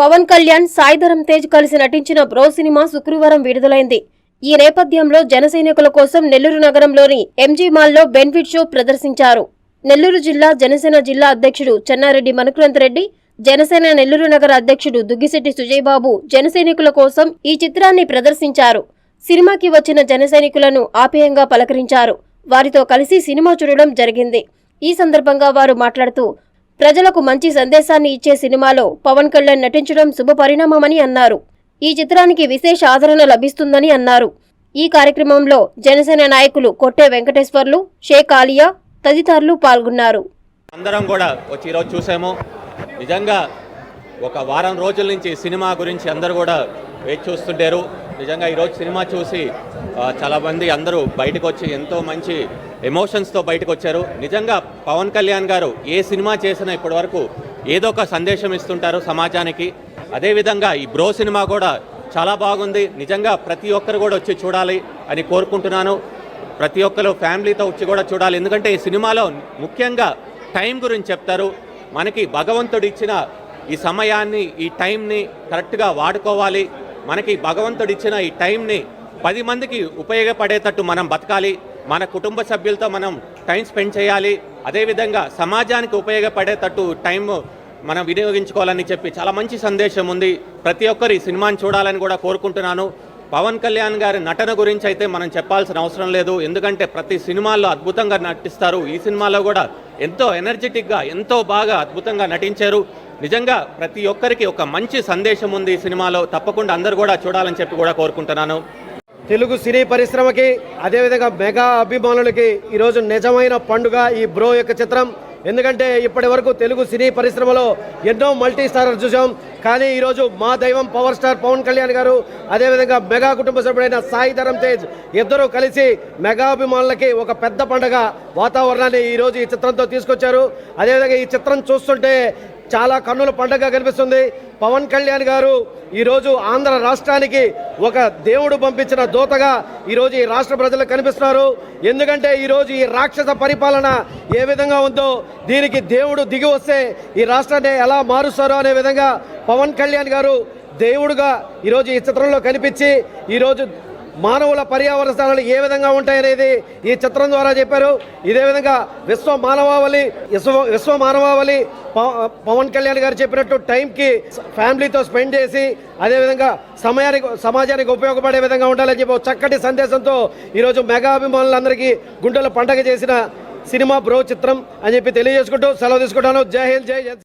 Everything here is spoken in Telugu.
పవన్ కళ్యాణ్ సాయిధరం తేజ్ కలిసి నటించిన బ్రో సినిమా శుక్రవారం విడుదలైంది. ఈ నేపథ్యంలో జనసైనికుల కోసం నెల్లూరు నగరంలోని ఎంజీ మాల్లో బెనిఫిట్ షో ప్రదర్శించారు. నెల్లూరు జిల్లా జనసేన జిల్లా అధ్యక్షుడు చెన్నారెడ్డి మనుకురంత్ రెడ్డి జనసేన నెల్లూరు నగర అధ్యక్షుడు దుగ్గిశెట్టి సుజయ్ బాబు జనసైనికుల కోసం ఈ చిత్రాన్ని ప్రదర్శించారు. సినిమాకి వచ్చిన జనసైనికులను ఆప్యాయంగా పలకరించారు. వారితో కలిసి సినిమా చూడడం జరిగింది. ఈ సందర్భంగా వారు మాట్లాడుతూ ప్రజలకు మంచి సందేశాన్ని ఇచ్చే సినిమాలో పవన్ కళ్యాణ్ నటించడం శుభపరిణామమని అన్నారు. ఈ చిత్రానికి విశేష ఆదరణ లభిస్తుందని అన్నారు. ఈ కార్యక్రమంలో జనసేన నాయకులు కొట్టే వెంకటేశ్వర్లు షేక్ ఆలియా తదితరులు పాల్గొన్నారు. అందరం కూడా వచ్చి ఈరోజు చూసాము. నిజంగా ఒక వారం రోజుల నుంచి సినిమా గురించి అందరూ కూడా వేచి చూస్తుంటారు. నిజంగా ఈరోజు సినిమా చూసి చాలామంది అందరూ బయటకు వచ్చి ఎంతో మంచి ఎమోషన్స్తో బయటకు వచ్చారు నిజంగా పవన్ కళ్యాణ్ గారు ఏ సినిమా చేసినా ఇప్పటి వరకు ఏదో ఒక సందేశం ఇస్తుంటారు సమాజానికి. అదేవిధంగా ఈ బ్రో సినిమా కూడా చాలా బాగుంది. నిజంగా ప్రతి ఒక్కరు కూడా వచ్చి చూడాలి అని కోరుకుంటున్నాను. ప్రతి ఒక్కరు ఫ్యామిలీతో వచ్చి కూడా చూడాలి. ఎందుకంటే ఈ సినిమాలో ముఖ్యంగా టైం గురించి చెప్తారు. మనకి భగవంతుడు ఇచ్చిన ఈ సమయాన్ని ఈ టైంని కరెక్ట్గా వాడుకోవాలి. మనకి భగవంతుడు ఇచ్చిన ఈ టైంని పది మందికి ఉపయోగపడేటట్టు మనం బతకాలి. మన కుటుంబ సభ్యులతో మనం టైం స్పెండ్ చేయాలి. అదేవిధంగా సమాజానికి ఉపయోగపడేటట్టు టైం మనం వినియోగించుకోవాలని చెప్పి చాలా మంచి సందేశం ఉంది. ప్రతి ఒక్కరు ఈ సినిమాని చూడాలని కూడా కోరుకుంటున్నాను. పవన్ కళ్యాణ్ గారి నటన గురించి అయితే మనం చెప్పాల్సిన అవసరం లేదు. ఎందుకంటే ప్రతి సినిమాల్లో అద్భుతంగా నటిస్తారు. ఈ సినిమాలో కూడా ఎంతో ఎనర్జెటిక్గా ఎంతో బాగా అద్భుతంగా నటించారు. నిజంగా ప్రతి ఒక్కరికి ఒక మంచి సందేశం ఉంది ఈ సినిమాలో. తప్పకుండా అందరూ కూడా చూడాలని చెప్పి కూడా కోరుకుంటున్నాను. తెలుగు సినీ పరిశ్రమకి అదేవిధంగా మెగా అభిమానులకి ఈరోజు నిజమైన పండుగ ఈ బ్రో యొక్క చిత్రం. ఎందుకంటే ఇప్పటి వరకు తెలుగు సినీ పరిశ్రమలో ఎన్నో మల్టీ స్టార్ చూసాం కానీ ఈరోజు మా దైవం పవర్ స్టార్ పవన్ కళ్యాణ్ గారు అదేవిధంగా మెగా కుటుంబ సభ్యుడైన సాయి ధరమ్ తేజ్ ఇద్దరూ కలిసి మెగా అభిమానులకి ఒక పెద్ద పండుగ వాతావరణాన్ని ఈరోజు ఈ చిత్రంతో తీసుకొచ్చారు. అదేవిధంగా ఈ చిత్రం చూస్తుంటే చాలా కన్నుల పండగ కనిపిస్తుంది. పవన్ కళ్యాణ్ గారు ఈరోజు ఆంధ్ర రాష్ట్రానికి ఒక దేవుడు పంపించిన దూతగా ఈరోజు ఈ రాష్ట్ర ప్రజలకు కనిపిస్తున్నారు. ఎందుకంటే ఈరోజు ఈ రాక్షస పరిపాలన ఏ విధంగా ఉందో దీనికి దేవుడు దిగి వస్తే ఈ రాష్ట్రాన్ని ఎలా మారుస్తారో అనే విధంగా పవన్ కళ్యాణ్ గారు దేవుడుగా ఈరోజు ఈ చిత్రంలో కనిపించి ఈరోజు మానవుల పర్యావరణ స్థానాలు ఏ విధంగా ఉంటాయనేది ఈ చిత్రం ద్వారా చెప్పారు. ఇదే విధంగా విశ్వ మానవావళి విశ్వ విశ్వ మానవావళి పవన్ కళ్యాణ్ గారు చెప్పినట్టు టైంకి ఫ్యామిలీతో స్పెండ్ చేసి అదేవిధంగా సమయానికి సమాజానికి ఉపయోగపడే విధంగా ఉండాలని చెప్పి చక్కటి సందేశంతో ఈరోజు మెగా అభిమానులందరికీ గుండెల పండగ చేసిన సినిమా బ్రో చిత్రం అని చెప్పి తెలియజేసుకుంటూ సెలవు తీసుకుంటాను. జై హింద్ జై జన్